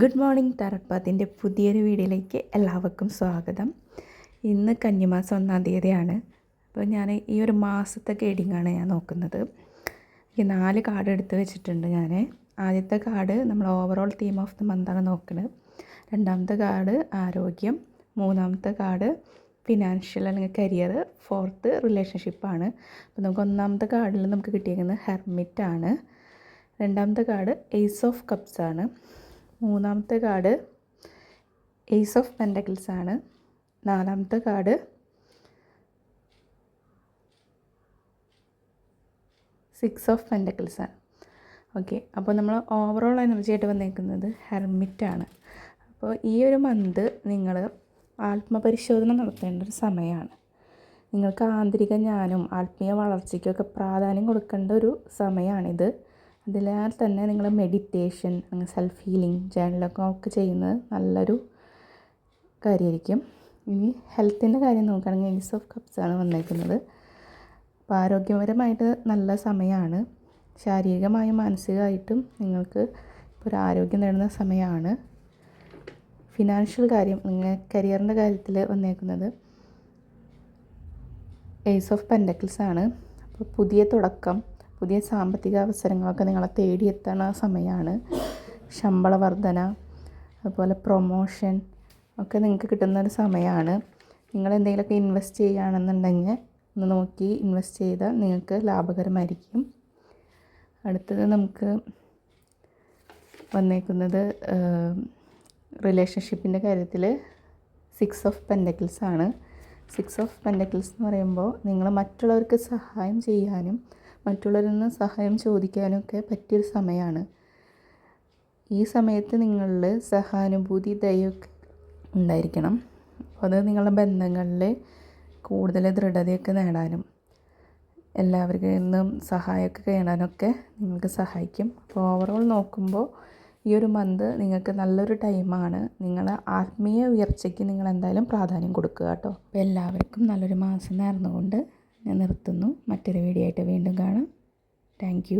Good morning തറപ്പാത്തിന്റെ പുതിയൊരു വീഡിയോയിലേക്ക് എല്ലാവർക്കും സ്വാഗതം. ഇന്ന് കന്നിമാസം ഒന്നാം തീയതിയാണ്. അപ്പോൾ ഞാൻ ഈ ഒരു മാസത്തെ ഗൈഡിങ്ങാണ് ഞാൻ നോക്കുന്നത്. ഈ നാല് കാർഡ് എടുത്ത് വെച്ചിട്ടുണ്ട് ഞാൻ. ആദ്യത്തെ കാർഡ് നമ്മൾ ഓവറോൾ തീം ഓഫ് ദ മന്താണ് നോക്കുന്നത് രണ്ടാമത്തെ കാർഡ് ആരോഗ്യം. മൂന്നാമത്തെ കാർഡ് ഫിനാൻഷ്യൽ അല്ലെങ്കിൽ കരിയർ ഫോർത്ത് റിലേഷൻഷിപ്പാണ് അപ്പോൾ നമുക്ക് ഒന്നാമത്തെ കാർഡിൽ നമുക്ക് കിട്ടിയിരിക്കുന്നത് ഹെർമിറ്റാണ് രണ്ടാമത്തെ കാർഡ് എയ്സ് ഓഫ് കപ്സ് ആണ്. മൂന്നാമത്തെ കാർഡ് എയ്സ് ഓഫ് പെൻഡക്കിൾസ് ആണ്. നാലാമത്തെ കാർഡ് സിക്സ് ഓഫ് പെൻഡക്കിൾസ് ആണ്. ഓക്കെ അപ്പോൾ നമ്മൾ ഓവറോൾ എനർജി ആയിട്ട് വന്നേക്കുന്നത് ഹെർമിറ്റാണ് അപ്പോൾ ഈ ഒരു മന്ത് നിങ്ങൾ ആത്മപരിശോധന നടത്തേണ്ട ഒരു സമയമാണ്. നിങ്ങൾക്ക് ആന്തരിക ജ്ഞാനം ആത്മീയ വളർച്ചയ്ക്കൊക്കെ പ്രാധാന്യം കൊടുക്കേണ്ട ഒരു സമയമാണിത്. അതിനാൽ തന്നെ നിങ്ങൾ മെഡിറ്റേഷൻ അങ്ങനെ സെൽഫ് ഹീലിംഗ് ജേണലൊക്കെ ഒക്കെ ചെയ്യുന്നത് നല്ലൊരു കാര്യമായിരിക്കും ഇനി ഹെൽത്തിന്റെ കാര്യം നോക്കുകയാണെങ്കിൽ ഏസ് ഓഫ് കപ്സാണ് വന്നേക്കുന്നത്. അപ്പോൾ ആരോഗ്യപരമായിട്ട് നല്ല സമയമാണ് ശാരീരികമായും മാനസികമായിട്ടും നിങ്ങൾക്ക് ഇപ്പോൾ ഒരു ആരോഗ്യം നേടുന്ന സമയമാണ് ഫിനാൻഷ്യൽ കാര്യം നിങ്ങൾ കരിയറിന്റെ കാര്യത്തിൽ വന്നേക്കുന്നത് എയ്സ് ഓഫ് പെൻഡക്കിൾസ് ആണ്. അപ്പോൾ പുതിയ തുടക്കം പുതിയ സാമ്പത്തിക അവസരങ്ങളൊക്കെ നിങ്ങളെ തേടിയെത്തണ സമയമാണ് ശമ്പള വർധന അതുപോലെ പ്രൊമോഷൻ ഒക്കെ നിങ്ങൾക്ക് കിട്ടുന്ന ഒരു സമയമാണ് നിങ്ങൾ എന്തെങ്കിലുമൊക്കെ ഇൻവെസ്റ്റ് ചെയ്യുകയാണെന്നുണ്ടെങ്കിൽ ഒന്ന് നോക്കി ഇൻവെസ്റ്റ് ചെയ്താൽ നിങ്ങൾക്ക് ലാഭകരമായിരിക്കും. അടുത്തത് നമുക്ക് വന്നേക്കുന്നത് റിലേഷൻഷിപ്പിന്റെ കാര്യത്തിൽ സിക്സ് ഓഫ് പെൻഡക്കിൾസ് ആണ്. സിക്സ് ഓഫ് പെൻഡക്കിൾസ് എന്ന് പറയുമ്പോൾ നിങ്ങൾ മറ്റുള്ളവർക്ക് സഹായം ചെയ്യാനും മറ്റുള്ളവരിൽ നിന്ന് സഹായം ചോദിക്കാനൊക്കെ പറ്റിയൊരു സമയമാണ്. ഈ സമയത്ത് നിങ്ങളിൽ സഹാനുഭൂതി ദയൊക്കെ ഉണ്ടായിരിക്കണം. അപ്പോൾ അത് നിങ്ങളുടെ ബന്ധങ്ങളിൽ കൂടുതൽ ദൃഢതയൊക്കെ നേടാനും എല്ലാവർക്കും നിന്നും സഹായമൊക്കെ നേടാനൊക്കെ നിങ്ങൾക്ക് സഹായിക്കും. അപ്പോൾ ഓവറോൾ നോക്കുമ്പോൾ ഈ ഒരു മന്ത് നിങ്ങൾക്ക് നല്ലൊരു ടൈമാണ് നിങ്ങളെ ആത്മീയ ഉയർച്ചയ്ക്ക് നിങ്ങൾ എന്തായാലും പ്രാധാന്യം കൊടുക്കുക കേട്ടോ. അപ്പോൾ എല്ലാവർക്കും നല്ലൊരു മാസം നേർന്നുകൊണ്ട് ഞാൻ നിർത്തുന്നു. മറ്റൊരു വീഡിയോ ആയിട്ട് വീണ്ടും കാണാം. താങ്ക്